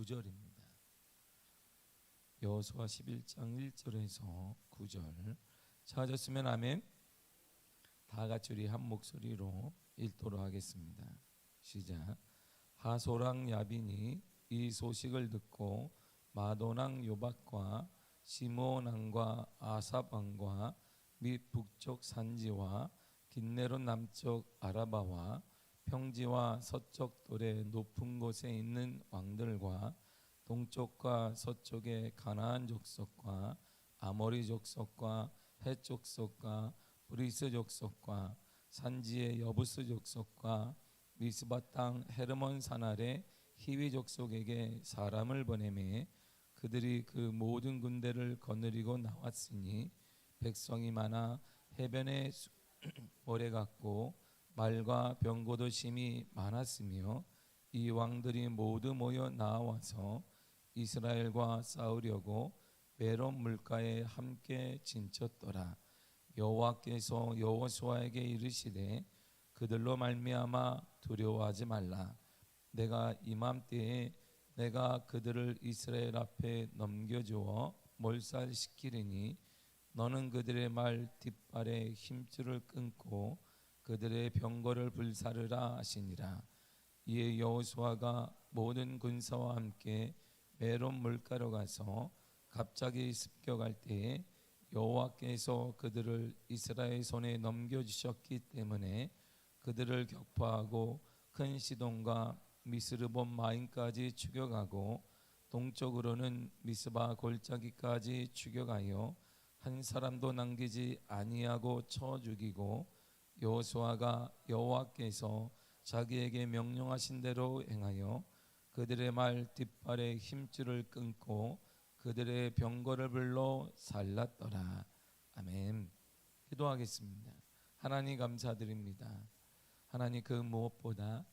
9절입니다. 여호수아 11장 1절에서 9절 찾았으면 아멘. 다 같이 우리 한 목소리로 읽도록 하겠습니다. 시작. 하소랑 야빈이 이 소식을 듣고 마도낭 요박과 시모낭과 아삽왕과 및 북쪽 산지와 긴네론 남쪽 아라바와 평지와 서쪽 돌의 높은 곳에 있는 왕들과 동쪽과 서쪽의 가나안 족속과 아모리 족속과 헷 족속과 브리스 족속과 산지의 여부스 족속과 미스바 땅 헤르몬 산 아래 히위 족속에게 사람을 보내매 그들이 그 모든 군대를 거느리고 나왔으니 백성이 많아 해변에 수- 모래 같고 말과 병고도 심이 많았으며 이 왕들이 모두 모여 나와서 이스라엘과 싸우려고 메론 물가에 함께 진쳤더라. 여호와께서 여호수아에게 이르시되 그들로 말미암아 두려워하지 말라. 내가 이맘때에 내가 그들을 이스라엘 앞에 넘겨주어 몰살시키리니 너는 그들의 말 뒷발에 힘줄을 끊고 그들의 병거를 불사르라 하시니라. 이에 여호수아가 모든 군사와 함께 메론 물가로 가서 갑자기 습격할 때에 여호와께서 그들을 이스라엘 손에 넘겨 주셨기 때문에 그들을 격파하고 큰 시돈과 미스르본 마인까지 추격하고 동쪽으로는 미스바 골짜기까지 추격하여 한 사람도 남기지 아니하고 쳐 죽이고 여호수아가 여호와께서 자기에게 명령하신 대로 행하여 그들의 말 뒷발에 힘줄을 끊고 그들의 병거를 불러 살랐더라. 아멘. 기도하겠습니다. 하나님 감사드립니다. 하나님 그 무엇보다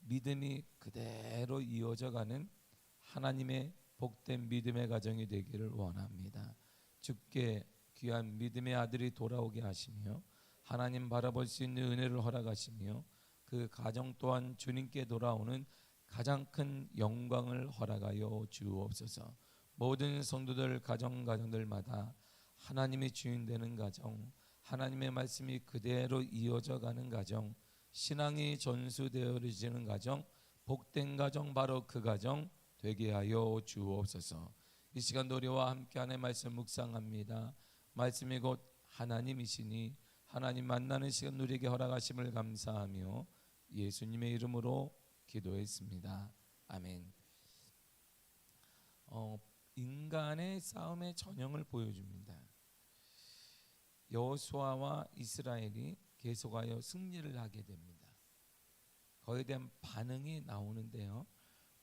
믿음이 그대로 이어져 가는 하나님의 복된 믿음의 가정이 되기를 원합니다. 주께 귀한 믿음의 아들이 돌아오게 하시며 하나님 바라볼 수 있는 은혜를 허락하시며 그 가정 또한 주님께 돌아오는 가장 큰 영광을 허락하여 주옵소서. 모든 성도들 가정 가정들마다 하나님의 주인 되는 가정, 하나님의 말씀이 그대로 이어져 가는 가정, 신앙이 전수되어지는 가정, 복된 가정 바로 그 가정 되게 하여 주옵소서. 이 시간 노래와 함께하는 말씀 묵상합니다. 말씀이 곧 하나님이시니 하나님 만나는 시간 누리게 허락하심을 감사하며 예수님의 이름으로 기도했습니다. 아멘. 어, 인간의 싸움의 전형을 보여줍니다. 여호수아와 이스라엘이 계속하여 승리를 하게 됩니다. 거기에 대한 반응이 나오는데요.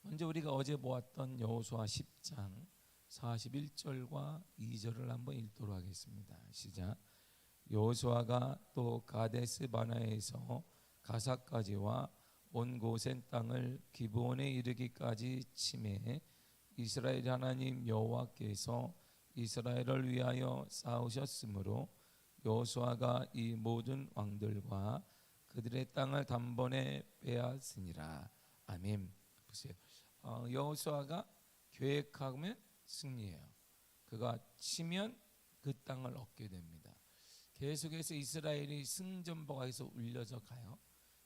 먼저 우리가 어제 보았던 여호수아 10장 41절과 2절을 한번 읽도록 하겠습니다. 시작. 여호수아가 또 가데스 바나에서 가사까지와 온 고센 땅을 기브온에 이르기까지 침해 이스라엘 하나님 여호와께서 이스라엘을 위하여 싸우셨으므로 여호수아가 이 모든 왕들과 그들의 땅을 단번에 빼앗으니라. 아멘. 보세요. 어, 여호수아가 계획하면 승리해요. 그가 치면 그 땅을 얻게 됩니다. 계속해서 이스라엘이 승전보가에서 울려져 가요.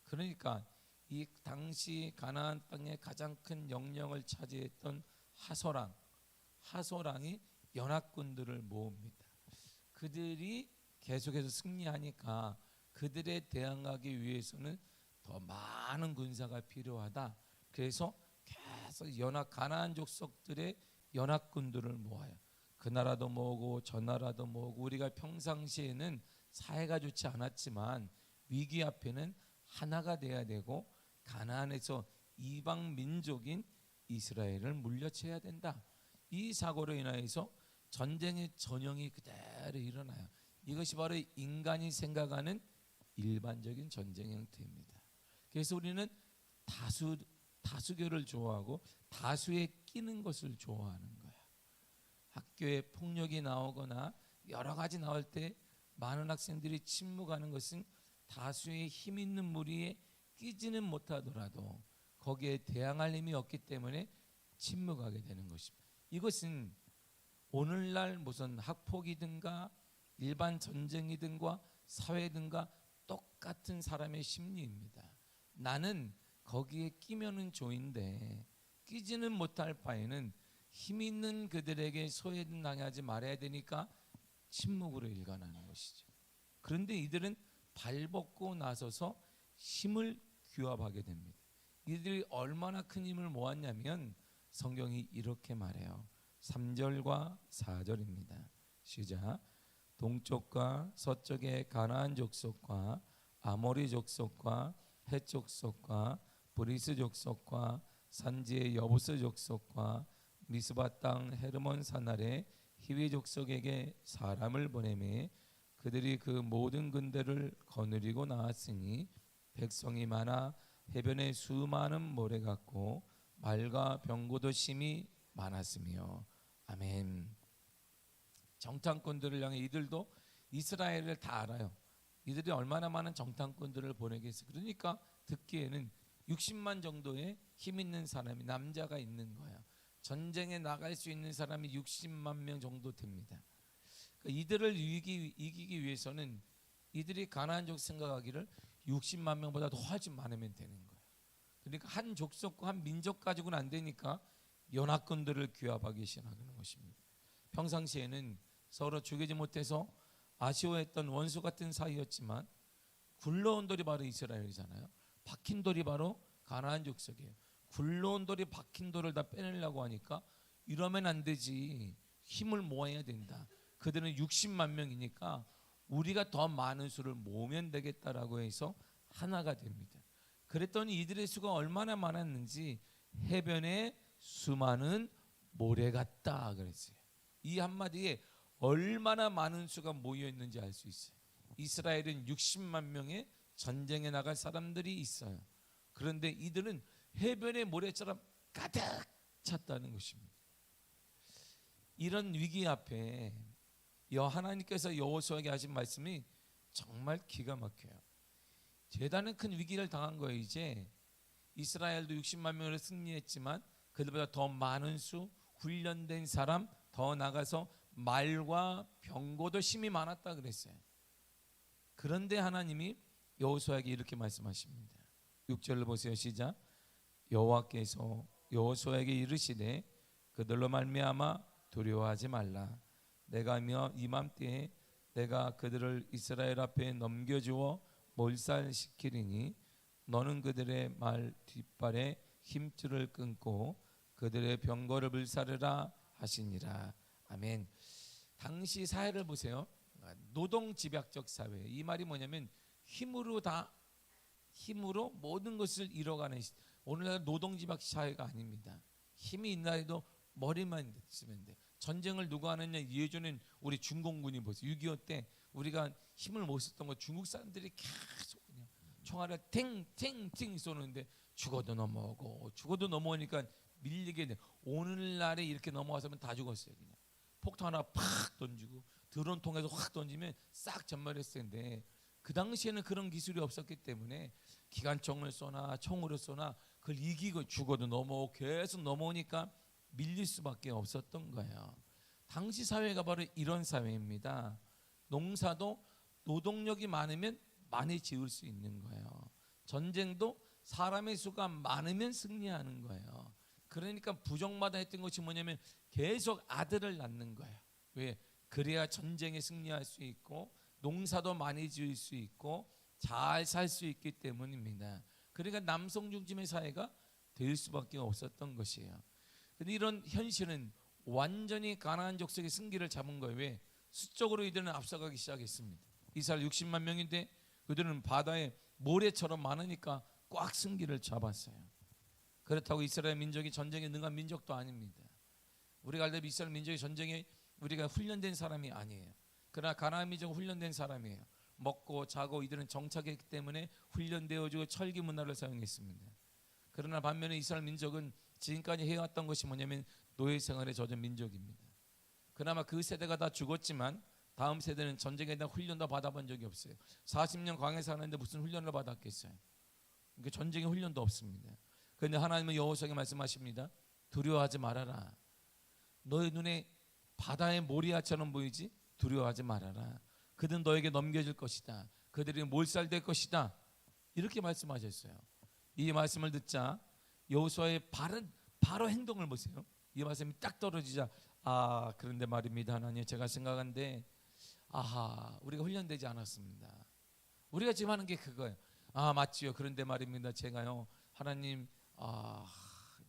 그러니까 이 당시 가나안 땅의 가장 큰 영령을 차지했던 하소랑, 하소랑이 연합군들을 모읍니다. 그들이 계속해서 승리하니까 그들에 대항하기 위해서는 더 많은 군사가 필요하다. 그래서 계속 연합 가나안 족속들의 연합군들을 모아요. 그 나라도 모으고 저 나라도 모으고 우리가 평상시에는 사회가 좋지 않았지만 위기 앞에는 하나가 돼야 되고 가나안에서 이방 민족인 이스라엘을 물려쳐야 된다. 이 사고로 인하여서 전쟁의 전형이 그대로 일어나요. 이것이 바로 인간이 생각하는 일반적인 전쟁 형태입니다. 그래서 우리는 다수 다수결을 좋아하고 다수에 끼는 것을 좋아하는 거야. 학교에 폭력이 나오거나 여러 가지 나올 때 많은 학생들이 침묵하는 것은 다수의 힘 있는 무리에 끼지는 못하더라도 거기에 대항할 힘이 없기 때문에 침묵하게 되는 것입니다. 이것은 오늘날 무슨 학폭이든가 일반 전쟁이든가 사회든가 똑같은 사람의 심리입니다. 나는 거기에 끼면은 좋은데 끼지는 못할 바에는 힘 있는 그들에게 소외당하지 말아야 되니까 침묵으로 일관하는 것이죠. 그런데 이들은 발벗고 나서서 힘을 규합하게 됩니다. 이들이 얼마나 큰 힘을 모았냐면 성경이 이렇게 말해요. 3절과 4절입니다. 시작. 동쪽과 서쪽의 가나안 족속과 아모리 족속과 헷 족속과 브리스 족속과 산지의 여부스 족속과 미스바 땅 헤르몬 산 아래 히위 족속에게 사람을 보내매 그들이 그 모든 군대를 거느리고 나왔으니 백성이 많아 해변에 수많은 모래 같고 말과 병고도 심이 많았으며 아멘. 정탐꾼들을 향해 이들도 이스라엘을 다 알아요. 이들이 얼마나 많은 정탐꾼들을 보내겠어. 그러니까 듣기에는 60만 정도의 힘 있는 사람이 남자가 있는 거야. 전쟁에 나갈 수 있는 사람이 60만 명 정도 됩니다. 그러니까 이들을 이기기, 이기기 위해서는 이들이 가나안 족 생각하기를 60만 명보다 더 훨씬 많으면 되는 거예요. 그러니까 한 족속과 한 민족 가지고는 안 되니까 연합군들을 규합하기 시작하는 것입니다. 평상시에는 서로 죽이지 못해서 아쉬워했던 원수 같은 사이였지만 굴러온 돌이 바로 이스라엘이잖아요. 박힌 돌이 바로 가나안 족속이에요. 굴러온 돌이 박힌 돌을 다 빼내려고 하니까 이러면 안 되지. 힘을 모아야 된다. 그들은 60만 명이니까 우리가 더 많은 수를 모으면 되겠다라고 해서 하나가 됩니다. 그랬더니 이들의 수가 얼마나 많았는지 해변에 수많은 모래 같다 그랬어요. 이 한마디에 얼마나 많은 수가 모여 있는지 알 수 있어요. 이스라엘은 60만 명의 전쟁에 나갈 사람들이 있어요. 그런데 이들은 해변의 모래처럼 가득 찼다는 것입니다. 이런 위기 앞에 여 하나님께서 여호수아에게 하신 말씀이 정말 기가 막혀요. 대단히 큰 위기를 당한 거예요. 이제 이스라엘도 60만 명으로 승리했지만 그들보다 더 많은 수 훈련된 사람 더 나가서 말과 병고도 힘이 많았다 그랬어요. 그런데 하나님이 여호수아에게 이렇게 말씀하십니다. 6절을 보세요. 시작. 여호와께서 여호수아에게 이르시되 그들로 말미암아 두려워하지 말라. 내가 이맘때에 내가 그들을 이스라엘 앞에 넘겨주어 몰살시키리니 너는 그들의 말 뒷발에 힘줄을 끊고 그들의 병거를 불사르라 하시니라. 아멘. 당시 사회를 보세요. 노동 집약적 사회. 이 말이 뭐냐면 힘으로 다 힘으로 모든 것을 시- 오늘날 노동 집약 사회가 아닙니다. 힘이 있나 해도 머리만 있으면 돼. 전쟁을 누가 하느냐 예전엔 우리 중공군이 보세요. 6.25 때 우리가 힘을 못 썼던 거 중국 사람들이 계속 그냥 총알을 탱탱탱 쏘는데 죽어도 넘어오고 죽어도 넘어오니까 밀리게 돼. 오늘날에 이렇게 넘어와서면 다 죽었어요. 그냥 폭탄 하나 팍 던지고 드론 통해서 확 던지면 싹 전멸했을 텐데 그 당시에는 그런 기술이 없었기 때문에 기관총을 쏘나 총으로 쏘나 그걸 이기고 죽어도 넘어오고 계속 넘어오니까 밀릴 수밖에 없었던 거예요. 당시 사회가 바로 이런 사회입니다. 농사도 노동력이 많으면 많이 지을 수 있는 거예요. 전쟁도 사람의 수가 많으면 승리하는 거예요. 그러니까 부정마다 했던 것이 뭐냐면 계속 아들을 낳는 거예요. 왜? 그래야 전쟁에 승리할 수 있고 농사도 많이 지을 수 있고 잘 살 수 있기 때문입니다. 그러니까 남성 중심의 사회가 될 수밖에 없었던 것이에요. 근데 이런 현실은 완전히 가나안 족속의 승기를 잡은 거예요. 왜? 수적으로 이들은 앞서가기 시작했습니다. 이스라엘 60만 명인데 그들은 바다에 모래처럼 많으니까 꽉 승기를 잡았어요. 그렇다고 이스라엘 민족이 전쟁에 능한 민족도 아닙니다. 우리가 알다시피 이스라엘 민족이 전쟁에 우리가 훈련된 사람이 아니에요. 그러나 가나안 민족은 훈련된 사람이에요. 먹고 자고 이들은 정착했기 때문에 훈련되어지고 철기 문화를 사용했습니다. 그러나 반면에 이스라엘 민족은 지금까지 해왔던 것이 뭐냐면 노예 생활에 젖은 민족입니다. 그나마 그 세대가 다 죽었지만 다음 세대는 전쟁에 대한 훈련도 받아본 적이 없어요. 40년 광해 사는데 무슨 훈련을 받았겠어요? 그러니까 전쟁의 훈련도 없습니다. 그런데 하나님은 여호수아에게 말씀하십니다. 두려워하지 말아라. 너의 눈에 바다의 모리아처럼 보이지 두려워하지 말아라. 그들은 너에게 넘겨질 것이다. 그들이 몰살될 것이다. 이렇게 말씀하셨어요. 이 말씀을 듣자 여호수아의 바른 바로 행동을 보세요. 이 말씀이 딱 떨어지자 아 그런데 말입니다 하나님 제가 생각한데 아하 우리가 훈련되지 않았습니다. 우리가 지금 하는 게 그거예요. 아 맞지요. 그런데 말입니다. 제가요 하나님 아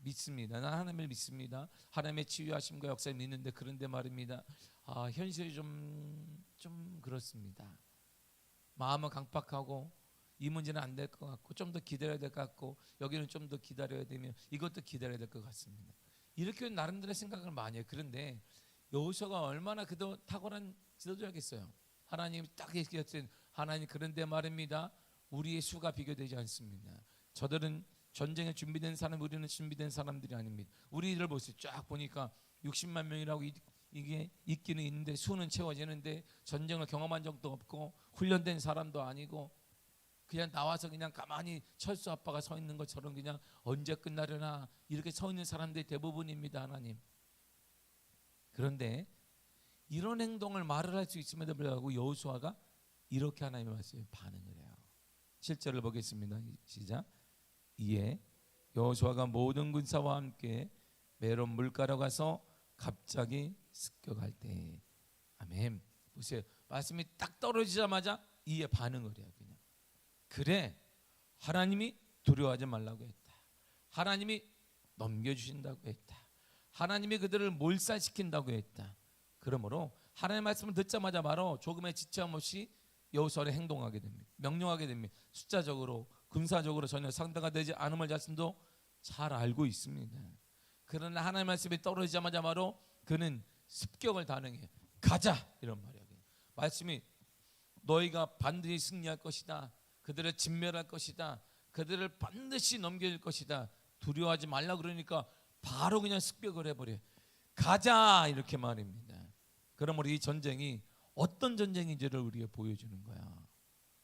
믿습니다. 난 하나님을 믿습니다. 하나님의 치유하심과 역사를 믿는데 그런데 말입니다. 아 현실이 좀 좀 그렇습니다. 마음은 강팍하고 이 문제는 안 될 것 같고 좀 더 기다려야 될 것 같고 여기는 좀 더 기다려야 되면 이것도 기다려야 될 것 같습니다. 이렇게 나름대로 생각을 많이 해요. 그런데 여호수아가 얼마나 그도 탁월한 지도자겠어요. 하나님 딱 얘기했을 때 하나님 그런데 말입니다. 우리의 수가 비교되지 않습니다. 저들은 전쟁에 준비된 사람 우리는 준비된 사람들이 아닙니다. 우리를 보세요. 쫙 보니까 60만 명이라고 이- 이게 있기는 있는데 수는 채워지는데 전쟁을 경험한 적도 없고 훈련된 사람도 아니고 그냥 나와서 그냥 가만히 철수 아빠가 서 있는 것처럼 그냥 언제 끝나려나 이렇게 서 있는 사람들이 대부분입니다 하나님. 그런데 이런 행동을 말을 할 수 있음에도 불구하고 여호수아가 이렇게 하나님의 말씀에 반응을 해요. 실제를 보겠습니다. 시작. 이에 여호수아가 모든 군사와 함께 메론 물가로 가서 갑자기 습격할 때. 아멘. 보세요. 말씀이 딱 떨어지자마자 이에 반응을 해요 그냥. 그래 하나님이 두려워하지 말라고 했다. 하나님이 넘겨주신다고 했다. 하나님이 그들을 몰살시킨다고 했다. 그러므로 하나님의 말씀을 듣자마자 바로 조금의 지체함 없이 여호수아를 행동하게 됩니다. 명령하게 됩니다. 숫자적으로 군사적으로 전혀 상대가 되지 않음을 자신도 잘 알고 있습니다 그러나 하나님의 말씀이 떨어지자마자 바로 그는 습격을 단행해요 가자 이런 말이에요 말씀이 너희가 반드시 승리할 것이다. 그들을 진멸할 것이다. 그들을 반드시 넘길 것이다. 두려워하지 말라 그러니까 바로 그냥 습격을 해버려. 가자 이렇게 말입니다. 그러므로 이 전쟁이 어떤 전쟁인지를 우리에게 보여주는 거야.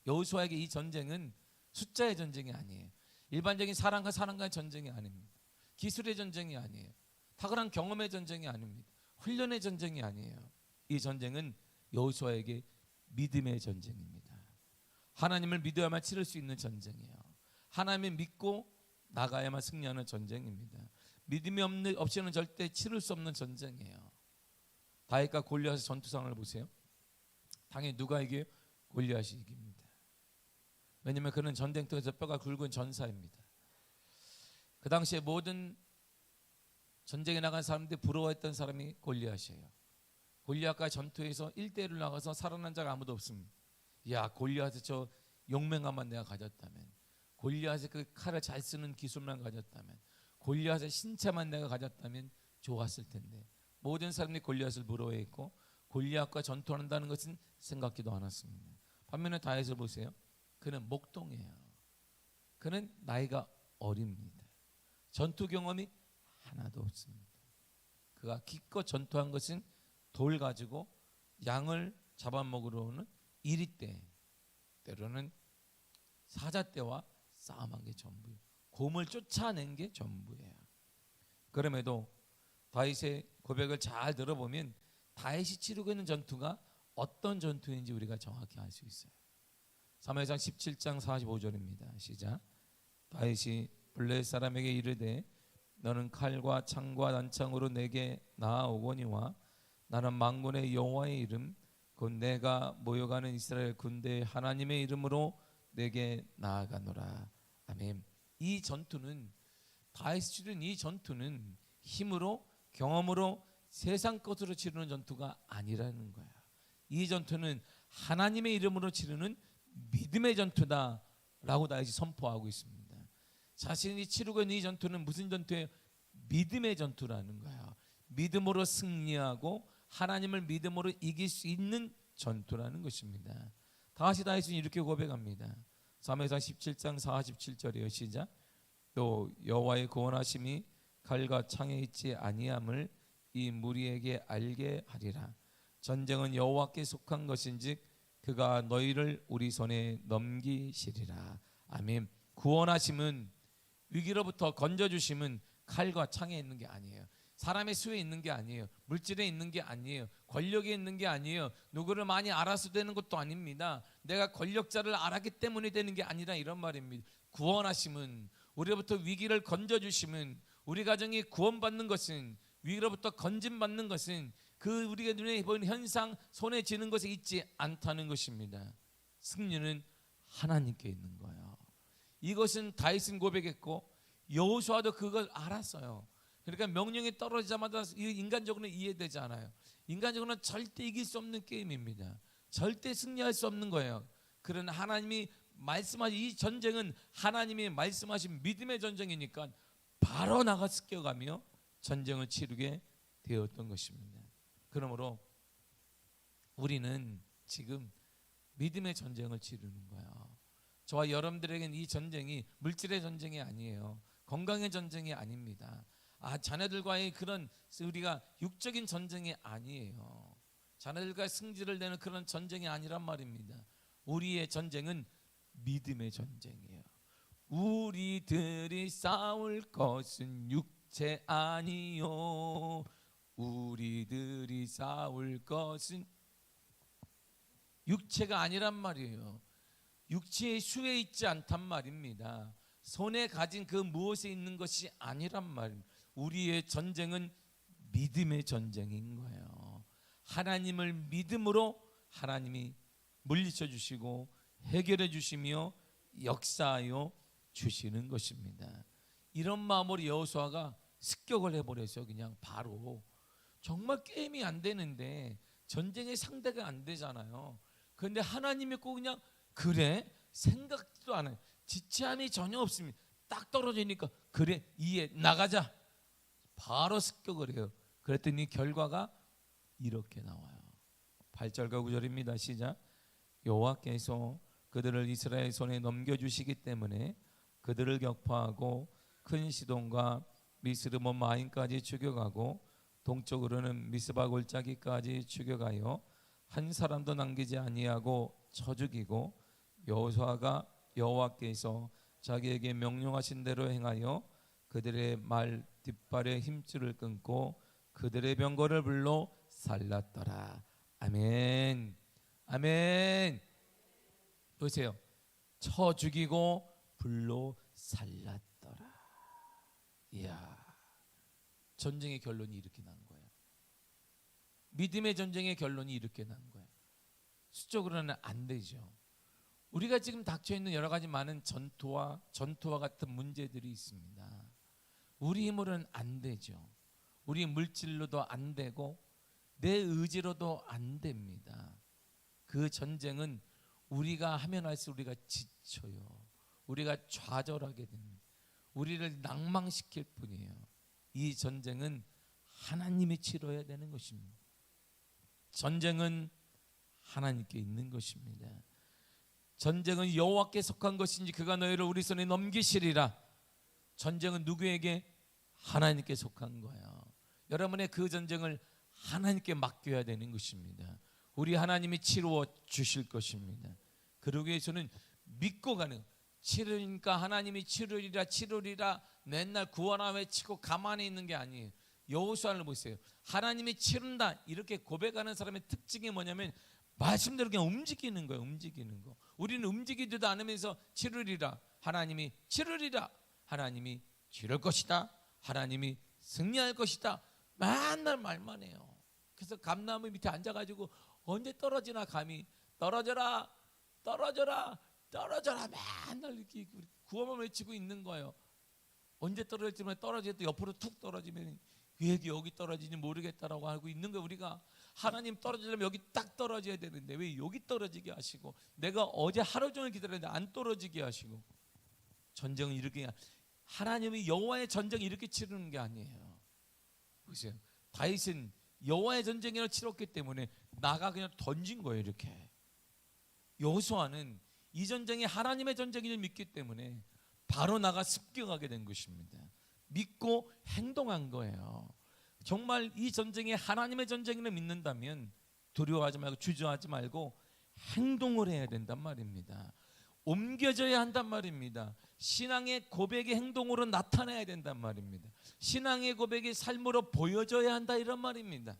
여호수아에게 이 전쟁은 숫자의 전쟁이 아니에요. 일반적인 사람과 사람과의 전쟁이 아닙니다. 기술의 전쟁이 아니에요. 탁월한 경험의 전쟁이 아닙니다. 훈련의 전쟁이 아니에요. 이 전쟁은 여호수아에게 믿음의 전쟁입니다. 하나님을 믿어야만 치를 수 있는 전쟁이에요. 하나님을 믿고 나가야만 승리하는 전쟁입니다. 믿음이 없는 없이는 절대 치를 수 없는 전쟁이에요. 다윗과 골리앗의 전투 상황을 보세요. 당연히 누가 이겨요? 골리앗이 이깁니다. 왜냐하면 그는 전쟁터에서 뼈가 굵은 전사입니다. 그 당시에 모든 전쟁에 나간 사람들이 부러워했던 사람이 골리앗이에요. 골리앗과 전투에서 1대1로 나가서 살아난 자가 아무도 없습니다. 야 골리앗의 저 용맹함만 내가 가졌다면 골리앗의 그 칼을 잘 쓰는 기술만 가졌다면 골리앗의 신체만 내가 가졌다면 좋았을 텐데 모든 사람들이 골리앗을 부러워했고 골리앗과 전투한다는 것은 생각지도 않았습니다. 반면에 다윗을 보세요. 그는 목동이에요. 그는 나이가 어립니다. 전투 경험이 하나도 없습니다. 그가 기껏 전투한 것은 돌 가지고 양을 잡아먹으러 오는 이리 때 때로는 사자 때와 싸움한 게 전부예요. 곰을 쫓아낸 게 전부예요. 그럼에도 다윗의 고백을 잘 들어보면 다윗이 치르고 있는 전투가 어떤 전투인지 우리가 정확히 알 수 있어요. 사무엘상 17장 45절입니다. 시작. 다윗이 블레 사람에게 이르되 너는 칼과 창과 난창으로 내게 나아오거니와 나는 망군의 여호와의 이름 곧 내가 모여가는 이스라엘 군대 하나님의 이름으로 내게 나아가노라. 아멘. 이 전투는 다윗이 치른 이 전투는 힘으로 경험으로 세상 것으로 치르는 전투가 아니라는 거야. 이 전투는 하나님의 이름으로 치르는 믿음의 전투다라고 다윗이 선포하고 있습니다. 자신이 치르고 있는 이 전투는 무슨 전투예요? 믿음의 전투라는 거야. 믿음으로 승리하고 하나님을 믿음으로 이길 수 있는 전투라는 것입니다. 다시 다윗은 이렇게 고백합니다. 사무엘상 17장 47절이요 시작. 또 여호와의 구원하심이 칼과 창에 있지 아니함을 이 무리에게 알게 하리라. 전쟁은 여호와께 속한 것인즉 그가 너희를 우리 손에 넘기시리라. 아멘. 구원하심은 위기로부터 건져 주심은 칼과 창에 있는 게 아니에요. 사람의 수에 있는 게 아니에요. 물질에 있는 게 아니에요. 권력에 있는 게 아니에요. 누구를 많이 알아서 되는 것도 아닙니다. 내가 권력자를 알았기 때문에 되는 게 아니라 이런 말입니다. 구원하심은 우리로부터 위기를 건져 주심은 우리 가정이 구원받는 것은 위기로부터 건진받는 것은 그 우리가 눈에 보이는 현상 손에 쥐는 것에 있지 않다는 것입니다. 승리는 하나님께 있는 거예요. 이것은 다윗은 고백했고 여호수아도 그걸 알았어요. 그러니까 명령이 떨어지자마자 이 인간적으로는 이해되지 않아요. 인간적으로는 절대 이길 수 없는 게임입니다. 절대 승리할 수 없는 거예요. 그러나 하나님이 말씀하신 이 전쟁은 하나님이 말씀하신 믿음의 전쟁이니까 바로 나가 습격하며 전쟁을 치르게 되었던 것입니다. 그러므로 우리는 지금 믿음의 전쟁을 치르는 거야. 저와 여러분들에게는 이 전쟁이 물질의 전쟁이 아니에요. 건강의 전쟁이 아닙니다. 아, 자녀들과의 그런 우리가 육적인 전쟁이 아니에요. 자녀들과 승질을 내는 그런 전쟁이 아니란 말입니다. 우리의 전쟁은 믿음의 전쟁이에요. 우리들이 싸울 것은 육체 아니요. 우리들이 싸울 것은 육체가 아니란 말이에요. 육체의 수에 있지 않단 말입니다. 손에 가진 그 무엇에 있는 것이 아니란 말입니다. 우리의 전쟁은 믿음의 전쟁인 거예요. 하나님을 믿음으로 하나님이 물리쳐 주시고 해결해 주시며 역사하여 주시는 것입니다. 이런 마음으로 여호수아가 습격을 해버려서 그냥 바로 정말 게임이 안 되는데 전쟁의 상대가 안 되잖아요. 그런데 하나님이 꼭 그냥 그래 생각도 안 해. 지체함이 전혀 없습니다. 딱 떨어지니까 그래 이해 나가자. 바로 습격을 해요. 그랬더니 결과가 이렇게 나와요. 8절과 9절입니다. 시작. 여호와께서 그들을 이스라엘 손에 넘겨 주시기 때문에 그들을 격파하고 큰 시돈과 미스르몬 마인까지 추격하고 동쪽으로는 미스바 골짜기까지 추격하여 한 사람도 남기지 아니하고 쳐 죽이고 여호수아가 여호와께서 자기에게 명령하신 대로 행하여 그들의 말 뒷발의 힘줄을 끊고 그들의 병거를 불러 살랐더라. 아멘. 아멘. 보세요. 쳐 죽이고 불로 살랐더라. 이야. 전쟁의 결론이 이렇게 난 거예요. 믿음의 전쟁의 결론이 이렇게 난 거예요. 수적으로는 안 되죠. 우리가 지금 닥쳐 있는 여러 가지 많은 전투와 전투와 같은 문제들이 있습니다. 우리 힘으로는 안 되죠. 우리 물질로도 안 되고 내 의지로도 안 됩니다. 그 전쟁은 우리가 하면 할수록 우리가 지쳐요. 우리가 좌절하게 됩니다. 우리를 낭망시킬 뿐이에요. 이 전쟁은 하나님이 치러야 되는 것입니다. 전쟁은 하나님께 있는 것입니다. 전쟁은 여호와께 속한 것인지 그가 너희를 우리 손에 넘기시리라. 전쟁은 누구에게 하나님께 속한 거예요. 여러분의 그 전쟁을 하나님께 맡겨야 되는 것입니다. 우리 하나님이 치루어 주실 것입니다. 그러기 위해서는 믿고 가는 치르니까 하나님이 치르리라 치르리라 맨날 구원하 외치고 가만히 있는 게 아니에요. 여호수아를 보세요. 하나님이 치른다 이렇게 고백하는 사람의 특징이 뭐냐면 말씀대로 그냥 움직이는 거예요. 움직이는 거. 우리는 움직이지도 않으면서 치르리라 하나님이 치르리라 하나님이 치를 것이다. 하나님이 승리할 것이다. 맨날 말만 해요. 그래서 감나무 밑에 앉아가지고 언제 떨어지나 감이 떨어져라 떨어져라 떨어져라 맨날 이렇게 구호만 외치고 있는 거예요. 언제 떨어질지 떨어질 때 옆으로 툭 떨어지면 왜 여기 떨어지지 모르겠다라고 하고 있는 거 우리가 하나님 떨어지려면 여기 딱 떨어져야 되는데 왜 여기 떨어지게 하시고 내가 어제 하루 종일 기다렸는데 안 떨어지게 하시고 전쟁은 이렇게 하나님이 여호와의 전쟁 이렇게 치르는 게 아니에요. 보세요. 다윗은 여호와의 전쟁을 치렀기 때문에 나가 그냥 던진 거예요 이렇게. 여호수아는 이 전쟁이 하나님의 전쟁임을 믿기 때문에 바로 나가 습격하게 된 것입니다. 믿고 행동한 거예요. 정말 이 전쟁이 하나님의 전쟁임을 믿는다면 두려워하지 말고 주저하지 말고 행동을 해야 된단 말입니다. 옮겨져야 한단 말입니다. 신앙의 고백의 행동으로 나타나야 된단 말입니다. 신앙의 고백이 삶으로 보여져야 한다 이런 말입니다.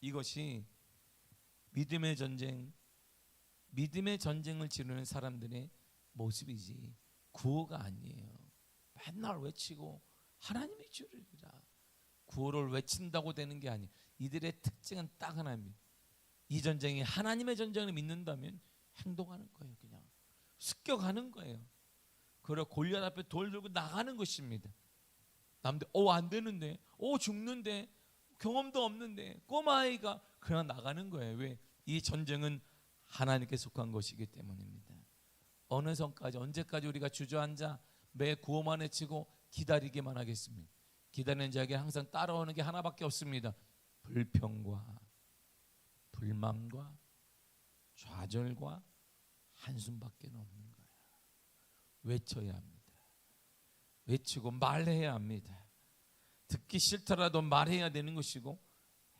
이것이 믿음의 전쟁, 믿음의 전쟁을 치르는 사람들의 모습이지 구호가 아니에요. 맨날 외치고 하나님이 주리라. 구호를 외친다고 되는 게 아니. 이들의 특징은 딱 하나입니다. 이 전쟁이 하나님의 전쟁을 믿는다면 행동하는 거예요, 그냥 습격하는 거예요. 그리고 골리앗 앞에 돌 들고 나가는 것입니다. 남들 어안 되는데, 어 죽는데, 경험도 없는데 꼬마 아이가 그냥 나가는 거예요. 왜? 이 전쟁은 하나님께 속한 것이기 때문입니다. 어느 선까지 언제까지 우리가 주저앉아 매 구호만 외치고 기다리기만 하겠습니까? 기다리는 자에게 항상 따라오는 게 하나밖에 없습니다. 불평과 불만과 좌절과 한숨밖에 없는 거예요. 외쳐야 합니다. 외치고 말해야 합니다. 듣기 싫더라도 말해야 되는 것이고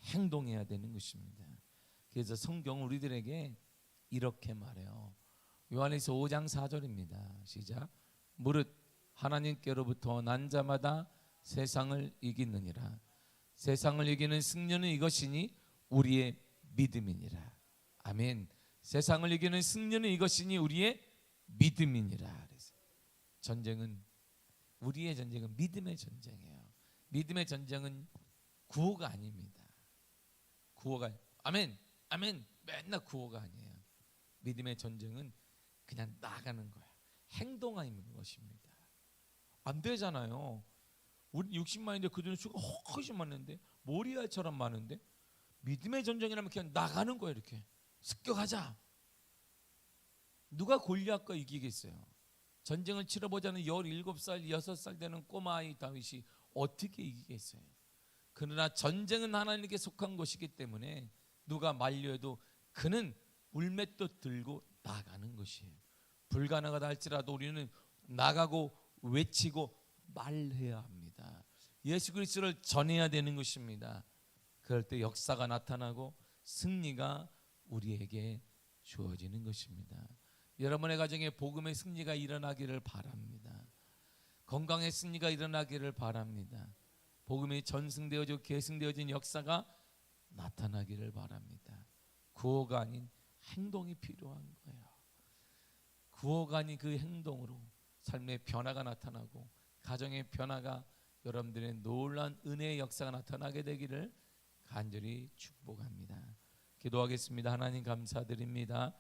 행동해야 되는 것입니다. 그래서 성경 우리들에게 이렇게 말해요. 요한에서 5장 4절입니다. 시작. 무릇 하나님께로부터 난 자마다 세상을 이기느니라. 세상을 이기는 승리는 이것이니 우리의 믿음이니라. 아멘. 세상을 이기는 승리는 이것이니 우리의 믿음이니라. 그래서 전쟁은 우리의 전쟁은 믿음의 전쟁이에요. 믿음의 전쟁은 구호가 아닙니다. 구호가 아멘. 아멘. 맨날 구호가 아니에요. 믿음의 전쟁은 그냥 나가는 거야. 행동하는 것입니다. 안 되잖아요. 우리 60만인데 그들은 수가 훨씬 많은데 모리아처럼 많은데 믿음의 전쟁이라면 그냥 나가는 거예요 이렇게 습격하자. 누가 골리앗과 이기겠어요? 전쟁을 치러보자는 17살, 6살 되는 꼬마아이 다윗이 어떻게 이기겠어요? 그러나 전쟁은 하나님께 속한 것이기 때문에 누가 만류해도 그는 울맷도 들고 나가는 것이에요. 불가능하다 할지라도 우리는 나가고 외치고 말해야 합니다. 예수 그리스도를 전해야 되는 것입니다. 그럴 때 역사가 나타나고 승리가 우리에게 주어지는 것입니다. 여러분의 가정에 복음의 승리가 일어나기를 바랍니다. 건강의 승리가 일어나기를 바랍니다. 복음이 전승되어지고 계승되어진 역사가 나타나기를 바랍니다. 구호가 아닌 행동이 필요한 거예요. 구호가 아닌 그 행동으로 삶의 변화가 나타나고 가정의 변화가 여러분들의 놀란 은혜의 역사가 나타나게 되기를 간절히 축복합니다. 기도하겠습니다. 하나님 감사드립니다.